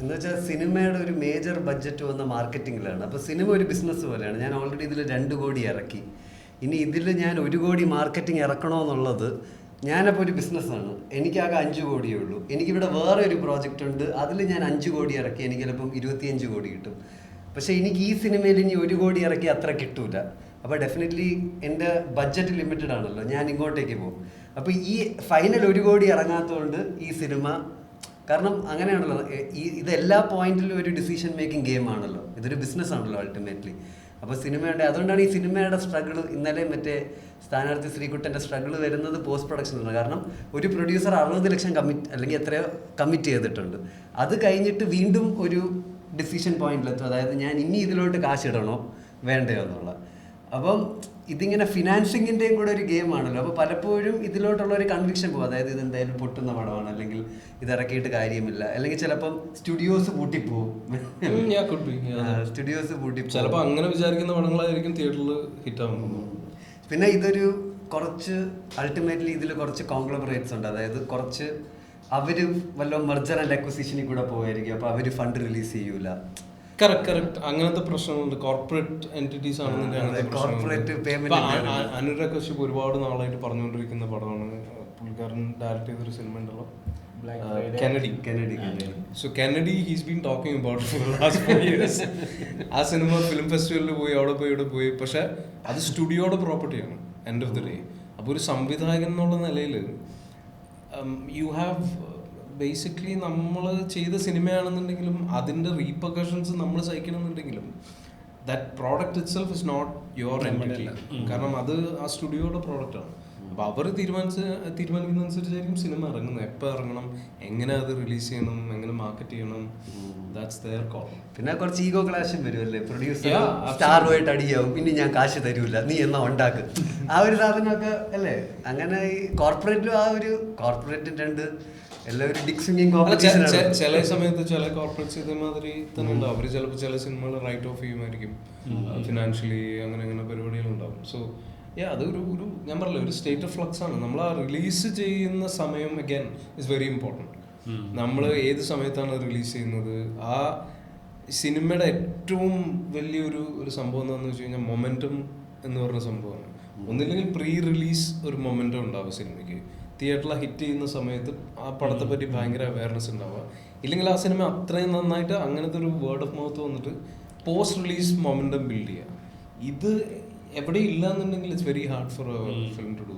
എന്ന് വെച്ചാൽ സിനിമയുടെ ഒരു മേജർ ബഡ്ജറ്റ് വന്ന മാർക്കറ്റിങ്ങിലാണ് അപ്പോൾ സിനിമ ഒരു ബിസിനസ് പോലെയാണ്. ഞാൻ ഓൾറെഡി ഇതിൽ രണ്ട് കോടി ഇറക്കി. ഇനി ഇതിൽ ഞാൻ ഒരു കോടി മാർക്കറ്റിംഗ് ഇറക്കണമെന്നുള്ളത് ഞാനപ്പോൾ ഒരു ബിസിനസ്സാണ് എനിക്കാകെ അഞ്ച് കോടിയേ ഉള്ളൂ. എനിക്കിവിടെ വേറെ ഒരു പ്രോജക്റ്റ് ഉണ്ട്. അതിൽ ഞാൻ അഞ്ച് കോടി ഇറക്കി. എനിക്ക് ചിലപ്പം ഇരുപത്തിയഞ്ച് കോടി കിട്ടും. പക്ഷേ എനിക്ക് ഈ സിനിമയിൽ ഇനി ഒരു കോടി ഇറക്കി അത്ര കിട്ടൂല. അപ്പോൾ ഡെഫിനറ്റ്ലി എന്റെ ബഡ്ജറ്റ് ലിമിറ്റഡ് ആണല്ലോ. ഞാൻ ഇങ്ങോട്ടേക്ക് പോകും. അപ്പോൾ ഈ ഫൈനൽ ഒരു കോടി ഇറങ്ങാത്തതുകൊണ്ട് ഈ സിനിമ കാരണം അങ്ങനെയാണല്ലോ ഈ ഇത് എല്ലാ പോയിന്റിലും ഒരു ഡിസിഷൻ മേക്കിംഗ് ഗെയിം ആണല്ലോ. ഇതൊരു ബിസിനസ് ആണല്ലോ അൾട്ടിമേറ്റ്ലി അപ്പോൾ സിനിമയുടെ അതുകൊണ്ടാണ് ഈ സിനിമയുടെ സ്ട്രഗിൾ ഇന്നലെ മറ്റേ സ്ഥാനാർത്ഥി ശ്രീകുട്ടന്റെ സ്ട്രഗിൾ വരുന്നത് പോസ്റ്റ് പ്രൊഡക്ഷനിലാണ് കാരണം ഒരു പ്രൊഡ്യൂസർ അറുപത് ലക്ഷം കമ്മിറ്റ് അല്ലെങ്കിൽ എത്രയോ കമ്മിറ്റ് ചെയ്തിട്ടുണ്ട്. അത് കഴിഞ്ഞിട്ട് വീണ്ടും ഒരു ഡിസിഷൻ പോയിന്റിലെത്തും അതായത് ഞാൻ ഇനി ഇതിലോട്ട് കാശിടണോ വേണ്ടയോ എന്നുള്ള. അപ്പം ഇതിങ്ങനെ ഫിനാൻസിങ്ങിന്റെയും കൂടെ ഒരു ഗെയിം ആണല്ലോ. അപ്പോൾ പലപ്പോഴും ഇതിലോട്ടുള്ള ഒരു കൺവിക്ഷൻ പോകും. അതായത് ഇത് എന്തായാലും പൊട്ടുന്ന പടമാണ് അല്ലെങ്കിൽ ഇത് ഇറക്കിയിട്ട് കാര്യമില്ല അല്ലെങ്കിൽ ചിലപ്പം സ്റ്റുഡിയോസ് പൂട്ടിപ്പോവും. സ്റ്റുഡിയോസ് പൂട്ടിപ്പോവും. ചിലപ്പോൾ അങ്ങനെ വിചാരിക്കുന്ന പടങ്ങളായിരിക്കും തിയേറ്ററിൽ ഹിറ്റ് ആവുന്നത്. പിന്നെ ഇതൊരു കുറച്ച് അൾട്ടിമേറ്റ്ലി ഇതിൽ കുറച്ച് കോൺഗ്ലമറേറ്റ്സ് ഉണ്ട്. അതായത് കുറച്ച് അവർ വല്ല മെർജർ ആൻഡ് അക്വസിഷനിൽ കൂടെ പോകുമായിരിക്കും അപ്പോൾ അവർ ഫണ്ട് റിലീസ് ചെയ്യൂല. കറക്റ്റ് കറക്റ്റ് അങ്ങനത്തെ പ്രശ്നങ്ങളുണ്ട്. കോർപ്പറേറ്റ് എന്റിറ്റീസ് ആണെന്നുണ്ടെങ്കിൽ അങ്ങനത്തെ പ്രശ്നങ്ങളുണ്ട്. അനുരാഗ് കശ്യപ് ഒരുപാട് നാളായിട്ട് പറഞ്ഞുകൊണ്ടിരിക്കുന്ന പടമാണ്. പുള്ളിക്കാരൻ ഡയറക്ട് ചെയ്തൊരു സിനിമ ഉണ്ടല്ലോ. Kennedy Kennedy so Kennedy he's been talking about four last four years ആ സിനിമ ഫിലിം ഫെസ്റ്റിവലിൽ പോയി അവിടെ പോയി ഇവിടെ പോയി. പക്ഷെ അത് സ്റ്റുഡിയോയുടെ പ്രോപ്പർട്ടിയാണ് എൻഡ് ഓഫ് ദി ഡേ അപ്പോൾ ഒരു സംവിധായകൻ എന്നുള്ള നിലയിൽ യു ഹാവ് ബേസിക്കലി നമ്മൾ ചെയ്ത സിനിമയാണെന്നുണ്ടെങ്കിലും അതിന്റെ റീപർക്കഷൻസ് നമ്മൾ സഹിക്കണമെന്നുണ്ടെങ്കിലും that product itself is not your entity കാരണം അത് ആ സ്റ്റുഡിയോയുടെ പ്രോഡക്റ്റാണ് അപ്പോൾ അവർ തീരുമാനിച്ച് അനുസരിച്ചായിരിക്കും സിനിമ ഇറങ്ങുന്നത്. എപ്പോൾ ഇറങ്ങണം എങ്ങനെ അത് റിലീസ് ചെയ്യണം എങ്ങനെ മാർക്കറ്റ് ചെയ്യണം ദാറ്റ്സ് ദെയർ കോൾ പിന്നെ കുറച്ച് ഈഗോ ക്ലാഷും വരുമല്ലേ പ്രൊഡ്യൂസർ. സ്റ്റാറുമായിട്ട് അടിയാവും. പിന്നെ ഞാൻ കാശ് തരൂല. നീ എന്നാ ഉണ്ടാക്ക്? ആ ഒരു സാധനമൊക്കെ അല്ലേ? അങ്ങനെ ഈ കോർപ്പറേറ്റിലും ആ ഒരു കോർപ്പറേറ്റിന്റെ രണ്ട് എല്ലാവരും ചില സമയത്ത് ചില കോർപ്പറേറ്റ്സ് ഇതേമാതിരി തന്നെ ഉണ്ടാവും. അവർ ചിലപ്പോൾ ചില സിനിമകൾ റൈറ്റ് ഓഫ് ചെയ്യുമായിരിക്കും ഫിനാൻഷ്യലി അങ്ങനെ അങ്ങനെ പരിപാടികളുണ്ടാവും. സോ യാ അതൊരു ഒരു ഞാൻ പറഞ്ഞില്ല ഒരു സ്റ്റേറ്റ് ഓഫ് ഫ്ലക്സ് ആണ്. നമ്മൾ ആ റിലീസ് ചെയ്യുന്ന സമയം അഗൈൻ ഇസ് വെരി ഇമ്പോർട്ടന്റ് നമ്മൾ ഏത് സമയത്താണ് റിലീസ് ചെയ്യുന്നത്? ആ സിനിമയുടെ ഏറ്റവും വലിയൊരു ഒരു സംഭവം എന്താണെന്ന് വെച്ച് കഴിഞ്ഞാൽ മൊമെന്റം എന്ന് പറഞ്ഞ സംഭവമാണ്. ഒന്നില്ലെങ്കിൽ പ്രീ റിലീസ് ഒരു മൊമെന്റം ഉണ്ടാവും സിനിമയ്ക്ക്. തിയേറ്ററിൽ ഹിറ്റ് ചെയ്യുന്ന സമയത്ത് ആ പടത്തെ പറ്റി ഭയങ്കര അവയർനെസ് ഉണ്ടാവുക. ഇല്ലെങ്കിൽ ആ സിനിമ അത്രയും നന്നായിട്ട് അങ്ങനത്തെ ഒരു വേർഡ് ഓഫ് മൗത്ത് വന്നിട്ട് പോസ്റ്റ് റിലീസ് മൊമെന്റം ബിൽഡ് ചെയ്യുക. ഇത് എവിടെ ഇല്ല എന്നുണ്ടെങ്കിൽ it's very hard for film to do